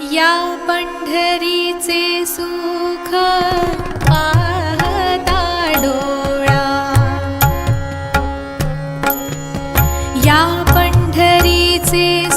या पंढरीचे सुख पाहता डोळा. या पंढरीचे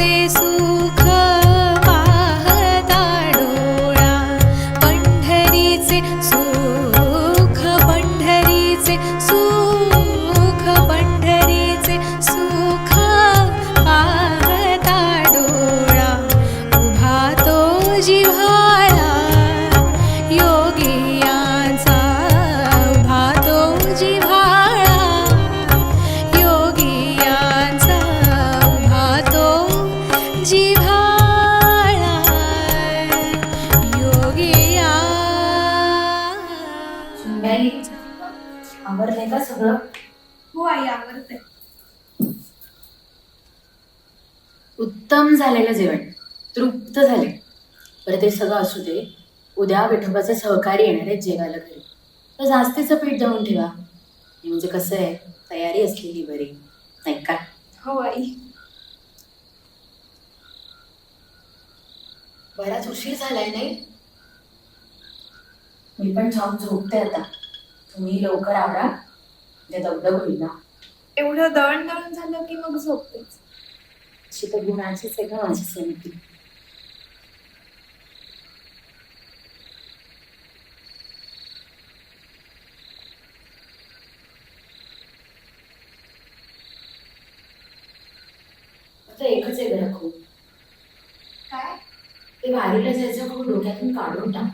पंढरीचे सगळं हो आई आवडते उत्तम झालेलं जेवण. तृप्त झाले. बरं ते सगळं असू दे. उद्या विठोबाचे सहकारी येणार आहेत जेवायला घरी. तर जास्तीचं पीठ दळून ठेवा. म्हणजे कसं आहे? तयारी असलेली बरी. नाही का? हो आई. बराच उशीर झालाय नाही? मी पण छान झोपते आता. तुम्ही लवकर आवरा. ते दगदग होईल ना. एवढं दळण दळण झालं की मग झोपतेच. अशी तर गुणाचीच आहे का माझी समिती एकच आहे घरा खूप काय? ते वारीला जायचं खूप डोक्यातून काढून टाक?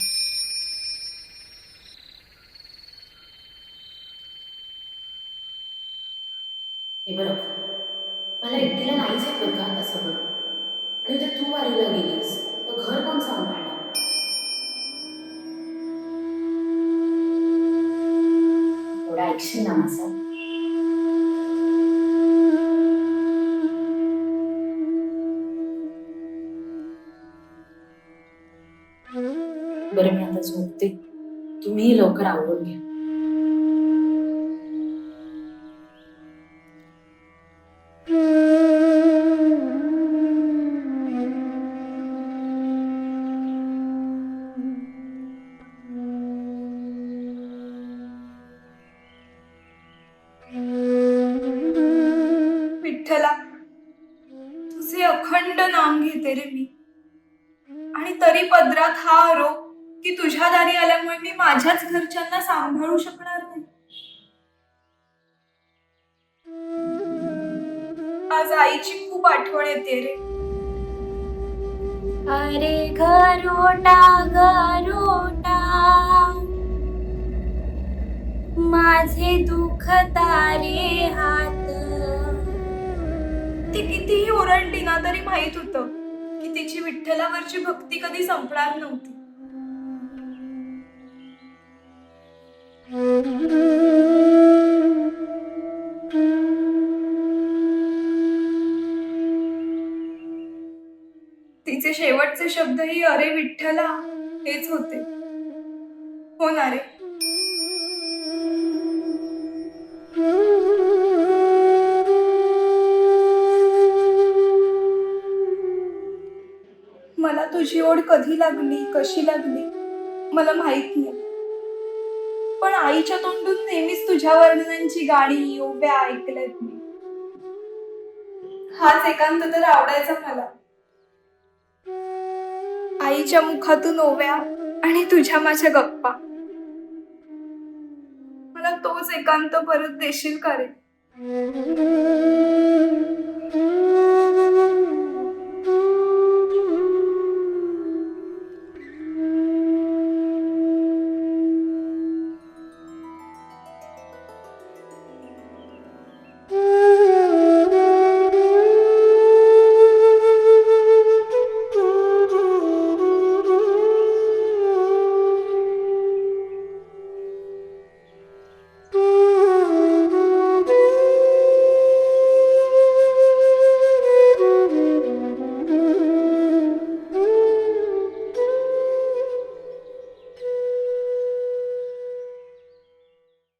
हे बरं. मला एकटीला नाहीच येत बरं का आता सगळं. आणि जर तू वारीला गेलीस तर घर कोण सांभाळणार? थोडा ऐकशील ना माझा. बरं मी आता झोपते तुम्ही लवकर आवडून घ्या. विठ्ठला तुझे अखंड नाम घेते रे मी. आणि तरी पदरात हा आरोप की तुझ्या दारी आल्यामुळे मी माझ्याच घरच्यांना सांभाळू शकणार नाही. आज आईची खूप आठवण येते रे. अरे घरोटा घरोटा. माझे दुःख तारे ती कितीही ओरडली ना तरी माहीत होतं की तिची विठ्ठलावरची भक्ती कधी संपणार नव्हती. तिचे शेवटचे शब्दही अरे विठ्ठला हेच होते. हो ना रे तुझी ओढ कधी लागली कशी लागली मला माहीत नाही. पण आईच्या तोंडून नेहमीच तुझ्या वर्णनांची गाणी ओव्या ऐकल्यात मी. हाच एकांत तर आवडायचा मला. आईच्या मुखातून ओव्या आणि तुझ्या माझ्या गप्पा. मला तोच एकांत परत देशील का रे?